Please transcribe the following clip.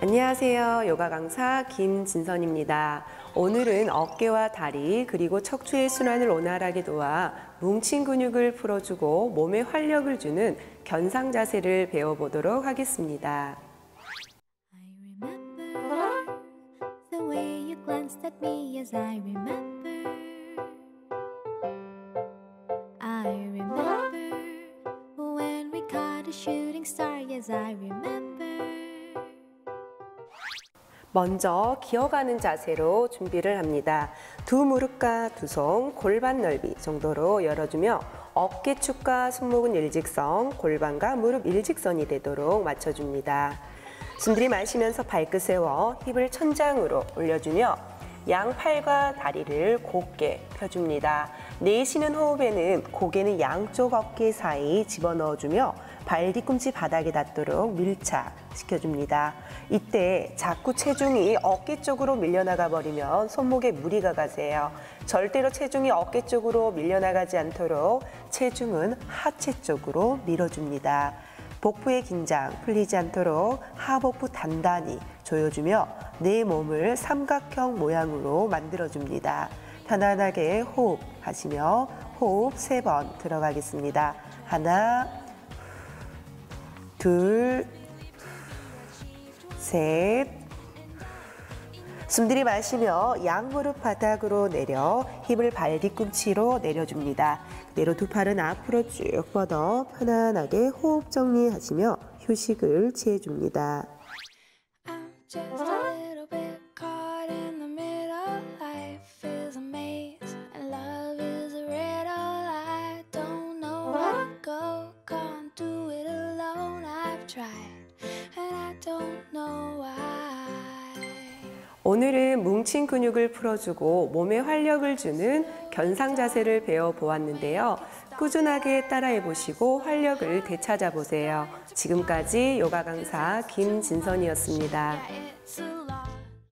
안녕하세요. 요가 강사 김진선입니다. 오늘은 어깨와 다리 그리고 척추의 순환을 원활하게 도와 뭉친 근육을 풀어주고 몸에 활력을 주는 견상 자세를 배워보도록 하겠습니다. 먼저 기어가는 자세로 준비를 합니다. 두 무릎과 두 손 골반 넓이 정도로 열어주며 어깨축과 손목은 일직선, 골반과 무릎 일직선이 되도록 맞춰줍니다. 숨 들이 마시면서 발끝 세워 힙을 천장으로 올려주며 양팔과 다리를 곧게 펴줍니다. 내쉬는 호흡에는 고개는 양쪽 어깨 사이 집어넣어주며 발 뒤꿈치 바닥에 닿도록 밀착시켜줍니다. 이때 자꾸 체중이 어깨 쪽으로 밀려나가 버리면 손목에 무리가 가세요. 절대로 체중이 어깨 쪽으로 밀려나가지 않도록 체중은 하체 쪽으로 밀어줍니다. 복부의 긴장 풀리지 않도록 하복부 단단히 조여주며 내 몸을 삼각형 모양으로 만들어줍니다. 편안하게 호흡하시며 호흡 세 번 들어가겠습니다. 하나, 둘, 셋. 숨 들이마시며 양무릎 바닥으로 내려 힙을 발 뒤꿈치로 내려줍니다. 그대로 두 팔은 앞으로 쭉 뻗어 편안하게 호흡 정리하시며 휴식을 취해줍니다. 오늘은 뭉친 근육을 풀어주고 몸에 활력을 주는 견상 자세를 배워 보았는데요. 꾸준하게 따라해 보시고 활력을 되찾아 보세요. 지금까지 요가 강사 김진선이었습니다.